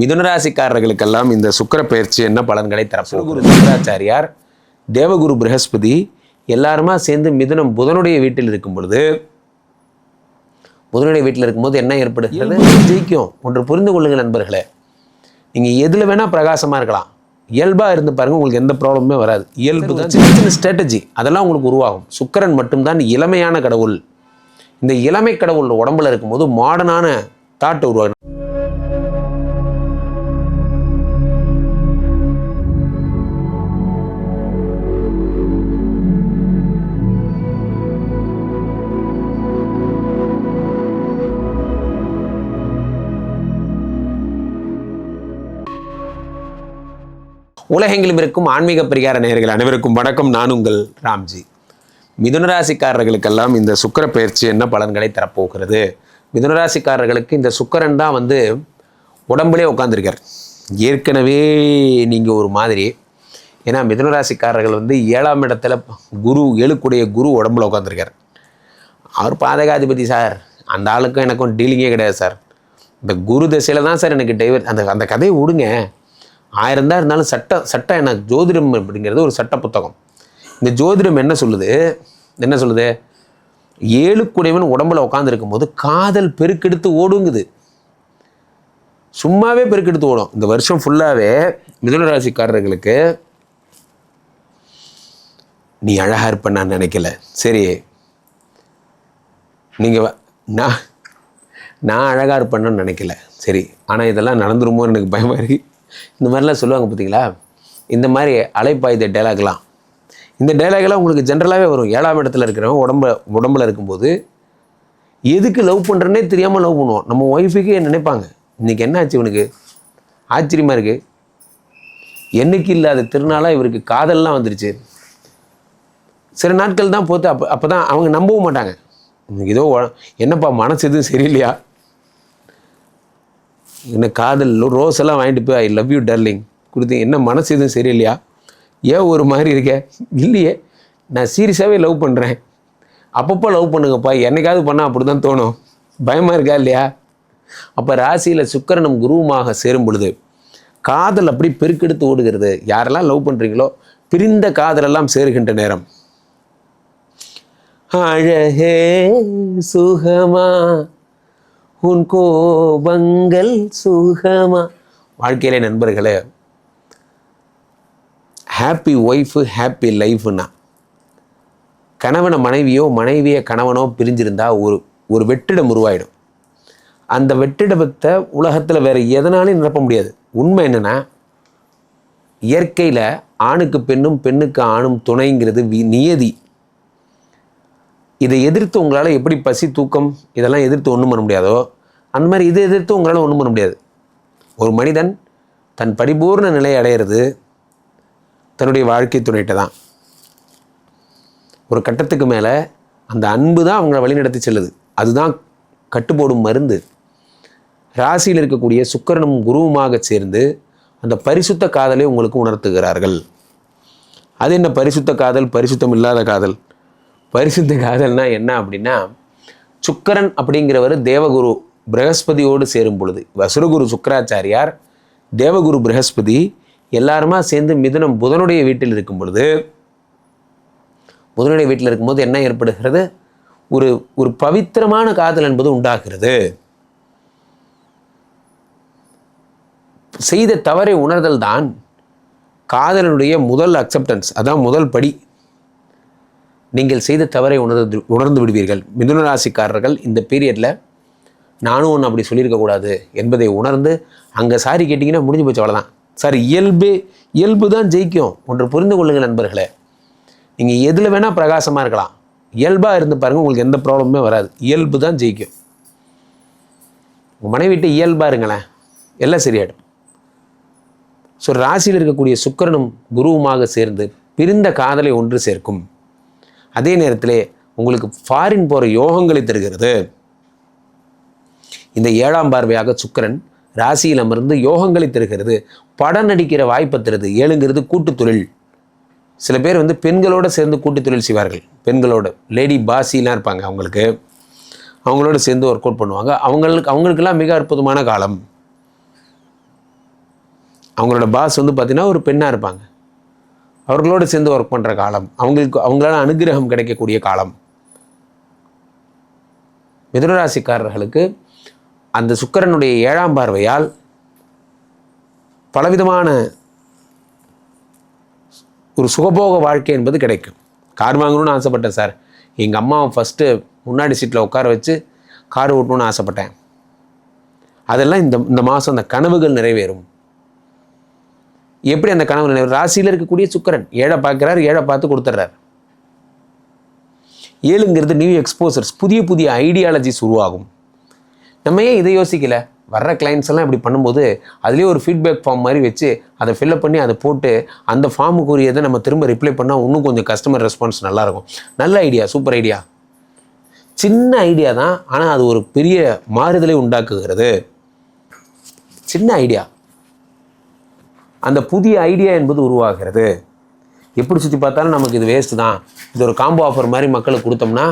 மிதுனராசிக்காரர்களுக்கெல்லாம் இந்த சுக்கிர பயிற்சி என்ன பலன்களை தரப்போகுரு சுக்கராச்சாரியார் தேவகுரு பிரகஸ்பதி எல்லாருமா சேர்ந்து மிதுனம் புதனுடைய வீட்டில் இருக்கும் பொழுது புதனுடைய வீட்டில் இருக்கும்போது என்ன ஏற்படுகிறது? ஜெயிக்கும். ஒன்று புரிந்து கொள்ளுங்கள் நண்பர்களே. நீங்கள் எதில் வேணால் பிரகாசமாக இருக்கலாம். இயல்பாக இருந்து பாருங்க உங்களுக்கு எந்த ப்ராப்ளமுமே வராது. இயல்பு தான். சின்ன சின்ன ஸ்ட்ராட்டஜி அதெல்லாம் உங்களுக்கு உருவாகும். சுக்கிரன் மட்டும்தான் இளமையான கடவுள். இந்த இளமை கடவுள் உடம்புல இருக்கும்போது மாடர்னான தாட் உருவாகும். உலகெங்கிலும் இருக்கும் ஆன்மீக பரிகார நேயர்கள் அனைவருக்கும் வணக்கம். நான் உங்கள் ராம்ஜி. மிதுனராசிக்காரர்களுக்கெல்லாம் இந்த சுக்கிர பயிற்சி என்ன பலன்களை தரப்போகிறது? மிதுனராசிக்காரர்களுக்கு இந்த சுக்கிரன் தான் வந்து உடம்புலே உட்காந்துருக்கார் ஏற்கனவே நீங்கள் ஒரு மாதிரி ஏன்னா மிதுனராசிக்காரர்கள் வந்து ஏழாம் இடத்துல குரு எழுக்குடைய குரு உடம்புல உட்காந்துருக்கார் அவர் பாதகாதிபதி சார். அந்த ஆளுக்கும் எனக்கும் டீலிங்கே கிடையாது சார். இந்த குரு திசையில் தான் சார் எனக்கு டைவர் அந்த அந்த கதையை விடுங்க. ஆயிரம் தான் இருந்தாலும் சட்ட சட்டம் என்ன ஜோதிடம் அப்படிங்கிறது ஒரு சட்ட புத்தகம். இந்த ஜோதிடம் என்ன சொல்லுது? என்ன சொல்லுது? ஏழு குடைவன் உடம்புல உட்காந்துருக்கும் போது காதல் பெருக்கெடுத்து ஓடுங்குது. சும்மாவே பெருக்கெடுத்து ஓடும். இந்த வருஷம் ஃபுல்லாகவே மிதுன ராசிக்காரர்களுக்கு நீ அழகாக இருப்ப நான் நினைக்கல. சரி. நீங்கள் நான் நான் அழகாக இருப்பேன்னு நினைக்கல. சரி. ஆனால் இதெல்லாம் நடந்துருமோன்னு எனக்கு பயமாக இருக்குது இந்த மாதிரிலாம் சொல்லுவாங்க பார்த்தீங்களா? இந்த மாதிரி அலைப்பாய்த டைலாக்லாம் இந்த டைலாக்லாம் உங்களுக்கு ஜென்ரலாகவே வரும். ஏழாம் இடத்துல இருக்கிறவங்க உடம்பு உடம்புல இருக்கும்போது எதுக்கு லவ் பண்ணுறேனே தெரியாமல் லவ் பண்ணுவோம் நம்ம ஒய்ஃபுக்கே நினைப்பாங்க. இன்றைக்கி என்ன ஆச்சு இவனுக்கு? ஆச்சரியமாக இருக்குது என்னைக்கு இல்லாத திருநாளாக இவருக்கு காதல்லாம் வந்துருச்சு. சில நாட்கள் தான் போத்து அப்போ அப்போ தான் அவங்க நம்பவும் மாட்டாங்க. இன்னைக்கு ஏதோ என்னப்பா மனசு எதுவும் சரியில்லையா? என்ன காதல் ரோஸ் எல்லாம் வாங்கிட்டு போய் ஐ லவ் யூ டர்லிங் கொடுத்தீங்க. என்ன மனசு எதுவும் சரியில்லையா? ஏன் ஒரு மாதிரி இருக்க? இல்லையே. நான் சீரியஸாகவே லவ் பண்ணுறேன் அப்பப்போ லவ் பண்ணுங்கப்பா. என்னைக்காவது பண்ணால் அப்படி தான் தோணும். பயமாக இருக்கா இல்லையா? அப்போ ராசியில் சுக்கரனும் குருவுமாக சேரும் பொழுது காதல் அப்படி பெருக்கெடுத்து ஓடுகிறது. யாரெல்லாம் லவ் பண்ணுறீங்களோ பிரிந்த காதலெல்லாம் சேருகின்ற நேரம். அழகே சுகமா உன் கோபங்கள் சுகமா? வாழ்க்கையிலே நண்பர்களே ஹாப்பி ஒய்ஃபு ஹாப்பி லைஃப்னா கணவனை மனைவியோ மனைவியை கணவனோ பிரிஞ்சிருந்தா ஒரு ஒரு வெற்றிடம் உருவாயிடும். அந்த வெற்றிடத்தை உலகத்தில் வேறு எதனாலையும் நிரப்ப முடியாது. உண்மை என்னென்னா இயற்கையில் ஆணுக்கு பெண்ணும் பெண்ணுக்கு ஆணும் துணைங்கிறது வி- நியதி. இதை எதிர்த்து உங்களால் எப்படி பசி தூக்கம் இதெல்லாம் எதிர்த்து ஒன்றும் பண்ண முடியாதோ அந்த மாதிரி இதை எதிர்த்து உங்களால் ஒன்றும் பண்ண முடியாது. ஒரு மனிதன் தன் பரிபூர்ண நிலையை அடையிறது தன்னுடைய வாழ்க்கை துணைகிட்ட தான். ஒரு கட்டத்துக்கு மேலே அந்த அன்பு தான் அவங்கள வழிநடத்தி செல்லுது. அதுதான் கட்டுப்போடும் மருந்து. ராசியில் இருக்கக்கூடிய சுக்கரனும் குருவுமாக சேர்ந்து அந்த பரிசுத்த காதலை உங்களுக்கு உணர்த்துகிறார்கள். அது என்ன பரிசுத்த காதல்? பரிசுத்தம் இல்லாத காதல். பரிசுத்த காதல்னா என்ன அப்படின்னா சுக்கரன் அப்படிங்கிறவர் தேவகுரு பிரகஸ்பதியோடு சேரும் பொழுது. வசுரகுரு சுக்கராச்சாரியார் தேவகுரு பிரகஸ்பதி எல்லாருமா சேர்ந்து மிதுனம் புதனுடைய வீட்டில் இருக்கும் பொழுது புதனுடைய வீட்டில் இருக்கும்போது என்ன ஏற்படுகிறது? ஒரு ஒரு பவித்திரமான காதல் என்பது உண்டாகிறது. செய்த தவறை உணர்தல் தான் காதலனுடைய முதல் அக்செப்டன்ஸ் அதான் முதல் படி. நீங்கள் செய்த தவறை உணர்ந்து உணர்ந்து விடுவீர்கள். மிதுன ராசிக்காரர்கள் இந்த பீரியடில் நானும் ஒன்று அப்படி சொல்லியிருக்க கூடாது என்பதை உணர்ந்து அங்கே சாரி கேட்டிங்கன்னா முடிஞ்சு போச்சு அவ்வளோதான் சார் இயல்பு இயல்பு தான் ஜெயிக்கும். ஒன்று புரிந்து கொள்ளுங்கள் நண்பர்களே. நீங்கள் எதில் வேணால் பிரகாசமாக இருக்கலாம். இயல்பாக இருந்து பாருங்கள் உங்களுக்கு எந்த ப்ராப்ளமுமே வராது. இயல்பு தான் ஜெயிக்கும். உங்கள் மனைவிட்டு இயல்பாக இருங்களேன். எல்லாம் சரியாயிடும். ஸோ ராசியில் இருக்கக்கூடிய சுக்கிரனும் குருவுமாக சேர்ந்து பிரிந்த காதலை ஒன்று சேர்க்கும். அதே நேரத்தில் உங்களுக்கு ஃபாரின் போகிற யோகங்களை தருகிறது. இந்த ஏழாம் பார்வையாக சுக்கரன் ராசியில் அமர்ந்து யோகங்களை தருகிறது. படம் நடிக்கிற வாய்ப்பை தருது. ஏழுங்கிறது கூட்டு தொழில். சில பேர் வந்து பெண்களோடு சேர்ந்து கூட்டு தொழில் செய்வார்கள். பெண்களோட லேடி பாசிலாம் இருப்பாங்க அவங்களுக்கு. அவங்களோட சேர்ந்து ஒர்க் அவுட் பண்ணுவாங்க. அவங்களுக்கு அவங்களுக்கெல்லாம் மிக அற்புதமான காலம். அவங்களோட பாஸ் வந்து பார்த்திங்கன்னா ஒரு பெண்ணாக இருப்பாங்க. அவர்களோடு சேர்ந்து ஒர்க் பண்ணுற காலம் அவங்களுக்கு அவங்களால அனுகிரகம் கிடைக்கக்கூடிய காலம். மிதுனராசிக்காரர்களுக்கு அந்த சுக்கிரனுடைய ஏழாம் பார்வையால் பலவிதமான ஒரு சுகபோக வாழ்க்கை என்பது கிடைக்கும். கார் வாங்கணும்னு ஆசைப்பட்டேன் சார். எங்கள் அம்மாவை ஃபஸ்ட்டு முன்னாடி சீட்டில் உட்கார வச்சு கார் ஓட்டணும்னு ஆசைப்பட்டேன். அதெல்லாம் இந்த இந்த மாதம் அந்த கனவுகள் நிறைவேறும். எப்படி அந்த கனவு நினைவு? ராசியில் இருக்கக்கூடிய சுக்கரன். ஏழை பார்க்குறார் ஏழை பார்த்து கொடுத்துட்றார். ஏழுங்கிறது நியூ எக்ஸ்போசர்ஸ் புதிய புதிய ஐடியாலஜிஸ் உருவாகும். நம்ம ஏன் இதை யோசிக்கல? வர்ற கிளைண்ட்ஸ் எல்லாம் இப்படி பண்ணும்போது அதுலேயே ஒரு ஃபீட்பேக் ஃபார்ம் மாதிரி வச்சு அதை ஃபில்அப் பண்ணி அதை போட்டு அந்த ஃபார்முக்குரியதை நம்ம திரும்ப ரிப்ளை பண்ணால் இன்னும் கொஞ்சம் கஸ்டமர் ரெஸ்பான்ஸ் நல்லாயிருக்கும். நல்ல ஐடியா சூப்பர் ஐடியா சின்ன ஐடியா தான் ஆனால் அது ஒரு பெரிய மாறுதலை உண்டாக்குகிறது. சின்ன ஐடியா அந்த புதிய ஐடியா என்பது உருவாகிறது. எப்படி சுற்றி பார்த்தாலும் நமக்கு இது வேஸ்ட்டு தான். இது ஒரு காம்போ ஆஃபர் மாதிரி மக்களுக்கு கொடுத்தோம்னா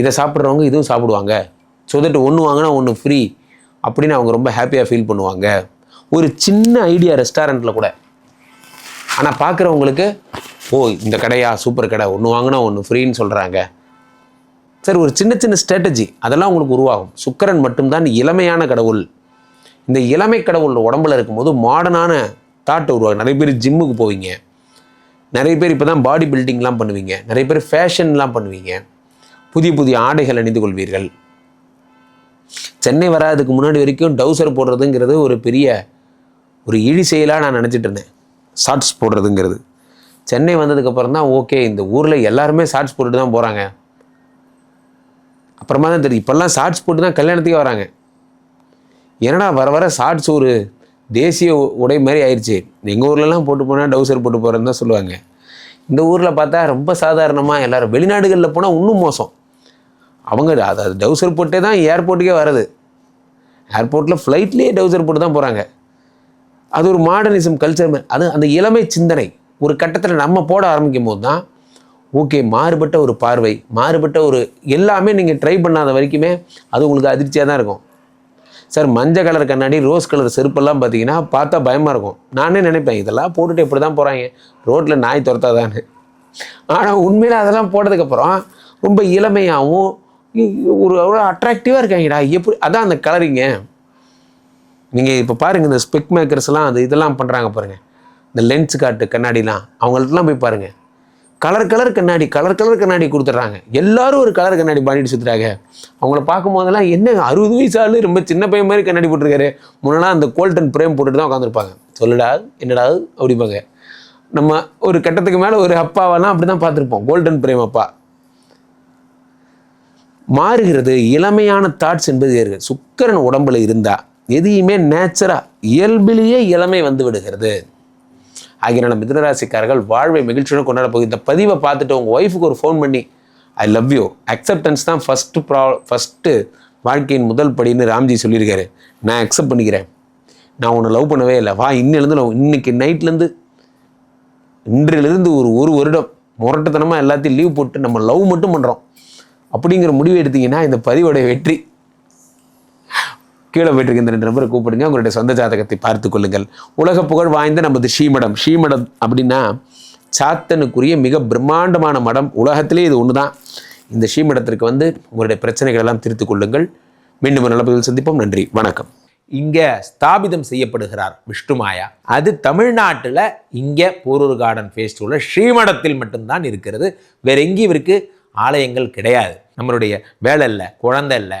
இதை சாப்பிட்றவங்க இதுவும் சாப்பிடுவாங்க. ஸோ தட் ஒன்று வாங்கினா ஒன்று ஃப்ரீ அப்படின்னு அவங்க ரொம்ப ஹாப்பியாக ஃபீல் பண்ணுவாங்க. ஒரு சின்ன ஐடியா ரெஸ்டாரண்ட்டில் கூட. ஆனால் பார்க்குறவங்களுக்கு ஓ இந்த கடையா? சூப்பர் கடை. ஒன்று வாங்கினா ஒன்று ஃப்ரீன்னு சொல்கிறாங்க சரி ஒரு சின்ன சின்ன ஸ்ட்ராட்டஜி அதெல்லாம் உங்களுக்கு உருவாகும். சுக்கரன் மட்டும்தான் இளமையான கடவுள். இந்த இளமை கடவுள் உடம்புல இருக்கும்போது மாடர்னான தாட் உருவாகும் நிறைய பேர் ஜிம்முக்கு போவீங்க. நிறைய பேர் இப்போ தான் பாடி பில்டிங்லாம் பண்ணுவீங்க. நிறைய பேர் ஃபேஷன்லாம் பண்ணுவீங்க. புதிய புதிய ஆடைகள் அணிந்து கொள்வீர்கள். சென்னை வராதுக்கு முன்னாடி வரைக்கும் டவுசர் போடுறதுங்கிறது ஒரு பெரிய ஒரு இழி செயலாக நான் நினச்சிட்டு இருந்தேன். ஷார்ட்ஸ் போடுறதுங்கிறது. சென்னை வந்ததுக்கப்புறம் தான் ஓகே இந்த ஊரில் எல்லாருமே ஷார்ட்ஸ் போட்டுட்டு தான் போகிறாங்க அப்புறமா தான் தெரியும் இப்போல்லாம் ஷார்ட்ஸ் போட்டு தான் கல்யாணத்துக்கே வராங்க. என்னடா வர வர ஷார்ட்ஸ் ஒரு தேசிய உடை மாதிரி ஆயிடுச்சு எங்கள் ஊர்லலாம் போட்டு போனால் டவுசர் போட்டு போகிறேன்னு தான் சொல்லுவாங்க. இந்த ஊரில் பார்த்தா ரொம்ப சாதாரணமாக எல்லாரும் வெளிநாடுகளில் போனால் இன்னும் மோசம். அவங்க அது டவுசர் போட்டே தான் ஏர்போர்ட்டுக்கே வர்றது. ஏர்போர்ட்டில் ஃப்ளைட்லேயே டவுசர் போட்டு தான் போகிறாங்க அது ஒரு மாடர்னிசம் கல்ச்சர் அது அந்த இளமை சிந்தனை. ஒரு கட்டத்தில் நம்ம போட ஆரம்பிக்கும் போது தான் ஓகே மாறுபட்ட ஒரு பார்வை மாறுபட்ட ஒரு எல்லாமே நீங்கள் ட்ரை பண்ணாத வரைக்குமே அது உங்களுக்கு அதிர்ச்சியாக தான் இருக்கும். சார் மஞ்சள் கலர் கண்ணாடி ரோஸ் கலர் செருப்பெல்லாம் பார்த்தீங்கன்னா பார்த்தா பயமாக இருக்கும். நானே நினைப்பேன் இதெல்லாம் போட்டுட்டு இப்படி தான் போகிறாங்க ரோட்டில் நாய் துரத்தாதான்னு. ஆனால் உண்மையில் அதெல்லாம் போட்டதுக்கப்புறம் ரொம்ப இளமையாகவும் ஒரு அவ்வளோ அட்ராக்டிவாக இருக்காங்கடா. எப்படி அதான் அந்த கலரிங்க நீங்கள் இப்போ பாருங்கள் இந்த ஸ்பெக் மேக்கர்ஸ்லாம் அது இதெல்லாம் பண்ணுறாங்க பாருங்கள் இந்த லென்ஸ் காட்டு கண்ணாடிலாம் அவங்கள்ட்டலாம் போய் பாருங்கள் கலர் கலர் கண்ணாடி கலர் கலர் கண்ணாடி கொடுத்துட்றாங்க. எல்லாரும் ஒரு கலர் கண்ணாடி பண்ணிட்டு சுற்றுறாங்க அவங்கள பார்க்கும்போதெல்லாம் என்ன அறுபது வயசு ஆளு ரொம்ப சின்ன பையன் மாதிரி கண்ணாடி போட்டிருக்காரு. முன்னெல்லாம் அந்த கோல்டன் பிரேம் போட்டுட்டு தான் உட்காந்துருப்பாங்க சொல்லுடா என்னடா அப்படிப்பாங்க நம்ம ஒரு கட்டத்துக்கு மேலே ஒரு அப்பாவெல்லாம் அப்படி தான் பார்த்துருப்போம். கோல்டன் பிரேம் அப்பா. மாறுகிறது இளமையான தாட்ஸ் என்பது இருக்கு சுக்கிரன் உடம்புல இருந்தா எதையுமே நேச்சரா இயல்பிலேயே இளமை வந்து விடுகிறது. ஆகியனால மிதனராசிக்காரர்கள் வாழ்வை மகிழ்ச்சியுடன் கொண்டாட போகுது. இந்த பதிவை பார்த்துட்டு உங்கள் ஒய்ஃபுக்கு ஒரு ஃபோன் பண்ணி ஐ லவ் யூ அக்செப்டன்ஸ் தான் ஃபஸ்ட்டு ப்ரா ஃபஸ்ட்டு வாழ்க்கையின் முதல் படின்னு ராம்ஜி சொல்லியிருக்காரு. நான் அக்செப்ட் பண்ணிக்கிறேன். நான் உன்னை லவ் பண்ணவே இல்லை. வா இன்னிலேருந்து லவ் இன்னைக்கு நைட்லேருந்து இன்றிலிருந்து ஒரு ஒரு வருடம் முரட்டுத்தனமாக எல்லாத்தையும் லீவ் போட்டு நம்ம லவ் மட்டும் பண்ணுறோம் அப்படிங்கிற முடிவு எடுத்தீங்கன்னா இந்த பதிவோடைய வெற்றி. கீழே போயிட்டு இந்த நம்பரை கூப்பிடுங்க. உங்களுடைய சொந்த ஜாதகத்தை பார்த்து கொள்ளுங்கள். உலக புகழ் வாய்ந்த நமது ஸ்ரீமடம். ஸ்ரீமடம் அப்படின்னா சாத்தனுக்குரிய மிக பிரம்மாண்டமான மடம். உலகத்திலே இது ஒன்று தான் இந்த ஸ்ரீமடத்திற்கு வந்து உங்களுடைய பிரச்சனைகள் எல்லாம் தீர்த்து கொள்ளுங்கள். மீண்டும் ஒரு நல்ல பதிவில் சந்திப்போம். நன்றி. வணக்கம். இங்கே ஸ்தாபிதம் செய்யப்படுகிறார் விஷ்ணுமாயா அது தமிழ்நாட்டில் இங்கே போரூர் கார்டன் ஃபேஸ்டிவலில் உள்ள ஸ்ரீமடத்தில் மட்டும்தான் இருக்கிறது. வேற எங்கேயும் இவருக்கு ஆலயங்கள் கிடையாது. நம்மளுடைய வேலை இல்லை குழந்தை இல்லை